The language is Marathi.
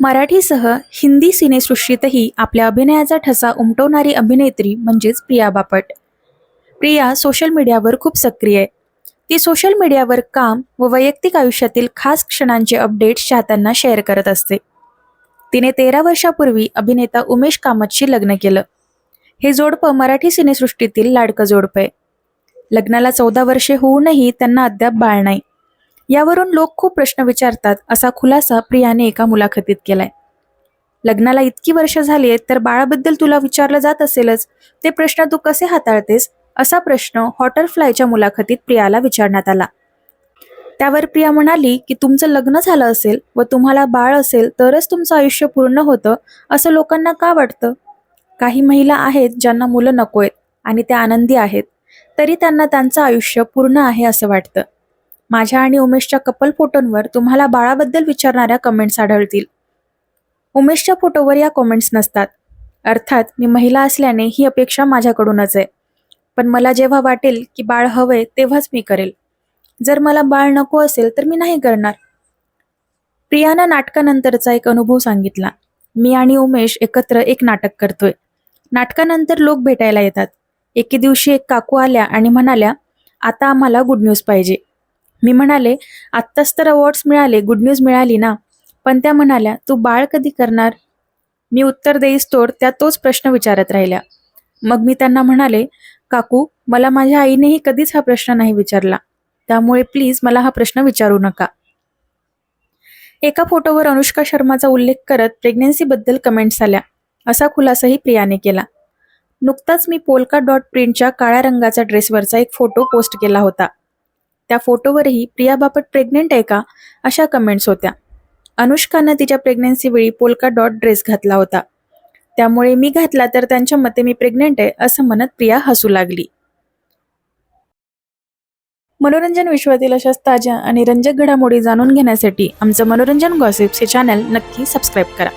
मराठीसह हिंदी सिनेसृष्टीतही आपल्या अभिनयाचा ठसा उमटवणारी अभिनेत्री म्हणजेच प्रिया बापट. प्रिया सोशल मीडियावर खूप सक्रिय आहे. ती सोशल मीडियावर काम व वैयक्तिक आयुष्यातील खास क्षणांचे अपडेट्स चाहत्यांना शेअर करत असते. तिने तेरा वर्षापूर्वी अभिनेता उमेश कामतशी लग्न केलं. हे जोडपं मराठी सिनेसृष्टीतील लाडकं जोडपं आहे. लग्नाला चौदा वर्षे होऊनही त्यांना अद्याप बाळ नाही. यावरून लोक खूप प्रश्न विचारतात असा खुलासा प्रियाने एका मुलाखतीत केलाय. लग्नाला इतकी वर्ष झाली आहेत तर बाळाबद्दल तुला विचारलं जात असेलच. ते प्रश्न तू कसे हाताळतेस? असा प्रश्न हॉटरफ्लायच्या मुलाखतीत प्रियाला विचारण्यात आला. त्यावर प्रिया म्हणाली की तुमचं लग्न झालं असेल व तुम्हाला बाळ असेल तरच तुमचं आयुष्य पूर्ण होतं असं लोकांना का वाटतं? काही महिला आहेत ज्यांना मुलं नको आहेत आणि त्या आनंदी आहेत तरी त्यांना त्यांचं आयुष्य पूर्ण आहे असं वाटतं. माझ्या आणि उमेशच्या कपल फोटोंवर तुम्हाला बाळाबद्दल विचारणाऱ्या कमेंट्स आढळतील. उमेशच्या फोटोवर या कमेंट्स नसतात. अर्थात मी महिला असल्याने ही अपेक्षा माझ्याकडूनच आहे. पण मला जेव्हा वाटेल की बाळ हवंय तेव्हाच मी करेल. जर मला बाळ नको असेल तर मी नाही करणार. प्रियानं नाटकानंतरचा एक अनुभव सांगितला. मी आणि उमेश एकत्र एक नाटक करतोय. नाटकानंतर लोक भेटायला येतात. एके दिवशी एक काकू आल्या आणि म्हणाल्या आता आम्हाला गुड न्यूज पाहिजे. मी म्हणाले आत्ताच तर अवॉर्ड्स मिळाले गुड न्यूज मिळाली ना. पण त्या म्हणाल्या तू बाळ कधी करणार? मी उत्तर देईस तोर त्या तोच प्रश्न विचारत राहिल्या. मग मी त्यांना म्हणाले काकू मला माझ्या आईनेही कधीच हा प्रश्न नाही विचारला. त्यामुळे प्लीज मला हा प्रश्न विचारू नका. एका फोटोवर अनुष्का शर्माचा उल्लेख करत प्रेग्नेन्सीबद्दल कमेंट्स आल्या. असा खुलासाही प्रियाने केला. नुकताच मी पोलका डॉट प्रिंटच्या काळ्या रंगाचा ड्रेसवरचा एक फोटो पोस्ट केला होता. त्या फोटोवरही प्रिया बापट प्रेग्नेंट आहे का? अशा कमेंट्स होत्या. अनुष्कानं तिच्या प्रेग्नन्सीवेळी पोलका डॉट ड्रेस घातला होता. त्यामुळे मी घातला तर त्यांच्या मते मी प्रेग्नेंट आहे असं म्हणत प्रिया हसू लागली. मनोरंजन विश्वातील अशाच ताज्या आणि रंजक घडामोडी जाणून घेण्यासाठी आमचं मनोरंजन गॉसिप्स हे चॅनल नक्की सबस्क्राईब करा.